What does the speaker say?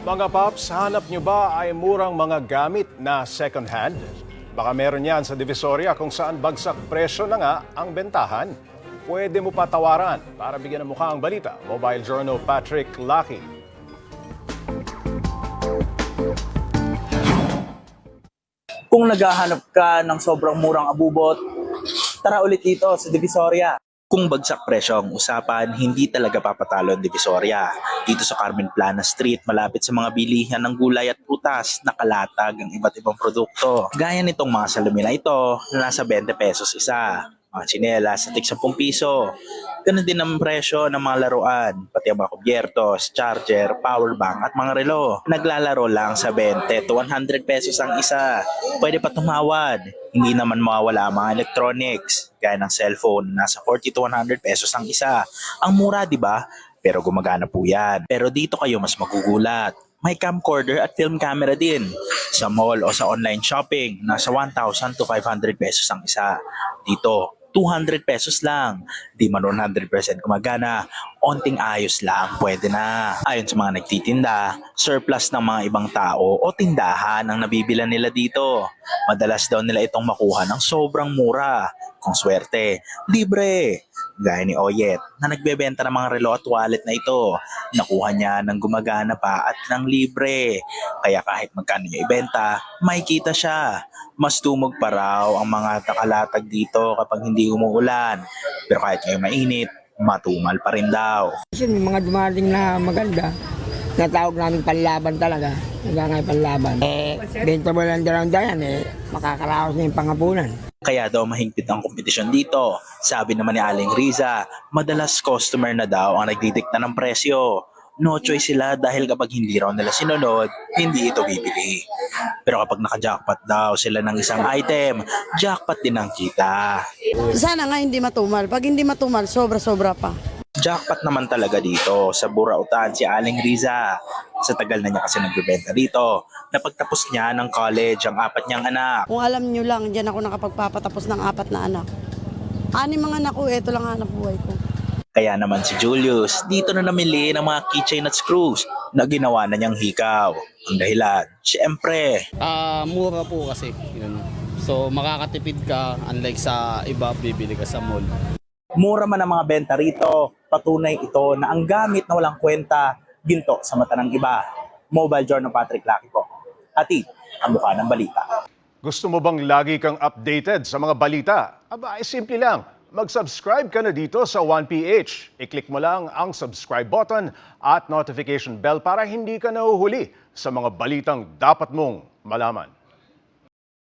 Mga paps, hanap nyo ba ay murang mga gamit na second hand? Baka meron yan sa Divisoria kung saan bagsak presyo na nga ang bentahan. Pwede mo patawaran para bigyan ng mukha ang balita. Mobile Journal Patrick Lucky. Kung naghahanap ka ng sobrang murang abubot, tara ulit dito sa Divisoria. Kung bagsak presyo ang usapan, hindi talaga papatalo ang Divisoria. Dito sa Carmen Plana Street, malapit sa mga bilihan ng gulay at prutas, nakalatag ang iba't ibang produkto. Gaya nitong mga salamin na ito na nasa 20 pesos isa. Mga tsinelas sa tig 10 piso. Ganun din ang presyo ng mga laruan, pati ang mga kubyertos, charger, power bank at mga relo. Naglalaro lang sa 20 to 100 pesos ang isa. Pwede pa tumawad. Hindi naman mawawala ang mga electronics, gaya ng cellphone, nasa 40 to 100 pesos ang isa. Ang mura, di ba? Pero gumagana po yan. Pero dito kayo mas magugulat. May camcorder at film camera din. Sa mall o sa online shopping, nasa 1,000 to 500 pesos ang isa. Dito, 200 pesos lang. Di man 100% gumagana, onting ayos lang, pwede na. Ayon sa mga nagtitinda, surplus ng mga ibang tao o tindahan ang nabibilan nila dito. Madalas daw nila itong makuha ng sobrang mura. Kung swerte, libre. Gaya ni Oyet na nagbebenta ng mga relo at wallet na ito. Nakuha niya ng gumagana pa at ng libre. Kaya kahit magkano niya ibenta, may kita siya. Mas tumog pa raw ang mga takalatag dito kapag hindi umuulan. Pero kahit ngayon mainit, matumal pa rin daw. Kasi may mga dumating na maganda, natawag namin panlaban talaga. Nagangay panlaban. Eh, benta mo lang dalawang dayan, eh, makakaraos na yung pangapunan. Kaya daw mahigpit ang kompetisyon dito. Sabi naman ni Aling Riza, madalas customer na daw ang nagdidikta ng presyo. No choice sila dahil kapag hindi raw nila sinunod, hindi ito bibili. Pero kapag naka-jackpot daw sila ng isang item, jackpot din ang kita. Sana nga hindi matumal. Pag hindi matumal, sobra-sobra pa. Jackpot naman talaga dito sa Burautan si Aling Riza. Sa tagal na niya kasi nagbebenta dito, napagtapos niya ng college ang apat niyang anak. Kung alam nyo lang, dyan ako nakapagpapatapos ng apat na anak. Ani mga anak ko, eto lang hanap buhay ko. Kaya naman si Julius, dito na namili ng mga keychain at screws na ginawa na niyang hikaw. Ang dahilan, syempre, Ah, mura po kasi. Yun. So makakatipid ka unlike sa iba bibili ka sa mall. mura man ang mga benta rito. Patunay ito na ang gamit na walang kwenta, ginto sa mata ng iba. Mobile Journal Patrick Lucky po. Ati, ang mukha ng balita. Gusto mo bang lagi kang updated sa mga balita? Aba, ay simple lang. Mag-subscribe ka na dito sa 1PH. I-click mo lang ang subscribe button at notification bell para hindi ka nahuhuli sa mga balitang dapat mong malaman.